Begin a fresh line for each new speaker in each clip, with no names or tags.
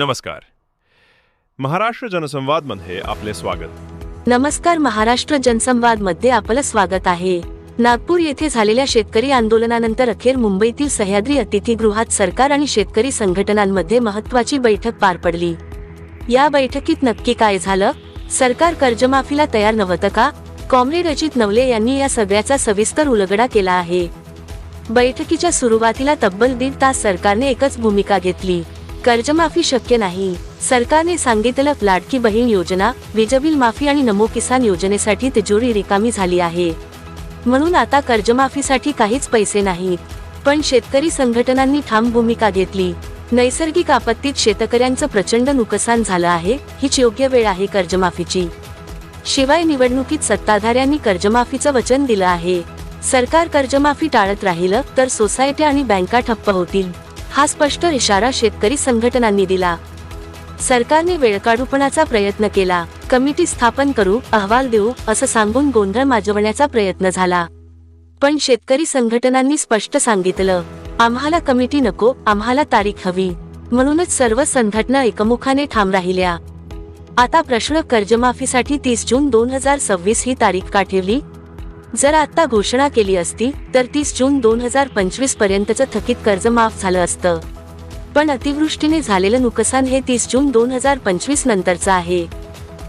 नमस्कार. महाराष्ट्र जनसंवादमध्ये आपले स्वागत.
नमस्कार महाराष्ट्र जनसंवादमध्ये आपलं स्वागत आहे. नागपूर येथे झालेल्या शेतकरी आंदोलनानंतर अखेर मुंबईतील सह्याद्री अतिथीगृहात सरकार आणि शेतकरी संघटनांमध्ये महत्वाची बैठक पार पडली. या बैठकीत नक्की काय झालं? सरकार कर्जमाफीला तयार नव्हतं का? कॉम्रेड अजित नवले यांनी या सगळ्याचा सविस्तर उलगडा केला आहे. बैठकीच्या सुरुवातीला तब्बल दीड तास सरकारने एकच भूमिका घेतली. कर्जमाफी शक्य नाही. सरकारने सांगितलं लाडकी बहीण योजना विजबिल माफी आणि नमो किसान योजनेसाठी तिजोरी रिकामी झाली आहे. म्हणून आता कर्जमाफीसाठी काहीच पैसे नाहीत पण शेतकरी संघटनांनी ठाम भूमिका घेतली. नैसर्गिक आपत्तीत शेतकऱ्यांचं प्रचंड नुकसान झालं आहे हीच योग्य वेळ आहे कर्जमाफीची. शिवाय निवडणुकीत सत्ताधाऱ्यांनी कर्जमाफीचं वचन दिलं आहे. सरकार कर्जमाफी टाळत राहिलं तर सोसायट्या आणि बँका ठप्प होतील. हा स्पष्ट इशारा शेतकरी संघटनांनी दिला. सरकारने वेळकाढूपणाचा प्रयत्न केला. कमिटी स्थापन करू अहवाल देऊ असं सांगून गोंधळ माजवण्याचा प्रयत्न झाला. पण शेतकरी संघटनांनी स्पष्ट सांगितलं आम्हाला कमिटी नको आम्हाला तारीख हवी. म्हणूनच सर्व संघटना एकमुखाने ठाम राहिल्या. आता प्रश्न कर्जमाफीसाठी तीस जून दोन हजार सव्वीस ही तारीख का ठेवली जर आता घोषणा केली असती तर तीस जून दोन हजार पंचवीस पर्यंतचं थकीत कर्ज माफ झालं असतं. पण अतिवृष्टीने झालेलं नुकसान हे तीस जून दोन हजार पंचवीस नंतरचं आहे.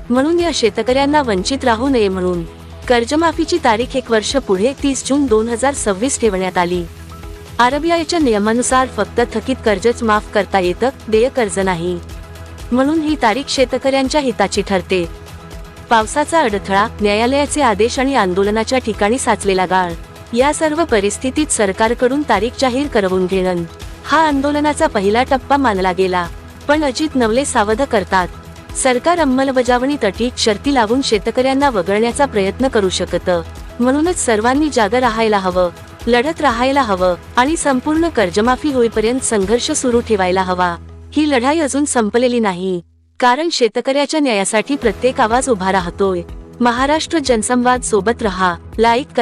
म्हणून या शेतकऱ्यांना वंचित राहू नये म्हणून कर्जमाफीची तारीख एक वर्ष पुढे तीस जून दोन हजार सव्वीस ठेवण्यात आली. आरबीआयच्या नियमानुसार फक्त थकीत कर्जच माफ करता येतं देय कर्ज नाही. म्हणून ही तारीख शेतकऱ्यांच्या हिताची ठरते. पावसाचा अडथळा न्यायालयाचे आदेश आणि आंदोलनाच्या ठिकाणी साचलेला गाळ. या सर्व परिस्थितीत सरकारकडून तारीख जाहीर करवून घेणं. हा आंदोलनाचा पहिला टप्पा मानला गेला. पण अजित नवले सावध करतात. सरकार अंमलबजावणीत अटी शर्ती लावून शेतकऱ्यांना वगळण्याचा प्रयत्न करू शकतं. म्हणूनच सर्वांनी जाग राहायला हवं लढत राहायला हवं आणि संपूर्ण कर्जमाफी होईपर्यंत संघर्ष सुरू ठेवायला हवा. ही लढाई अजून संपलेली नाही. कारण शेतकऱ्याच्या न्यायासाठी प्रत्येक आवाज उभा राहतोय. महाराष्ट्र जनसंवाद सोबत रहा. लाईक करा.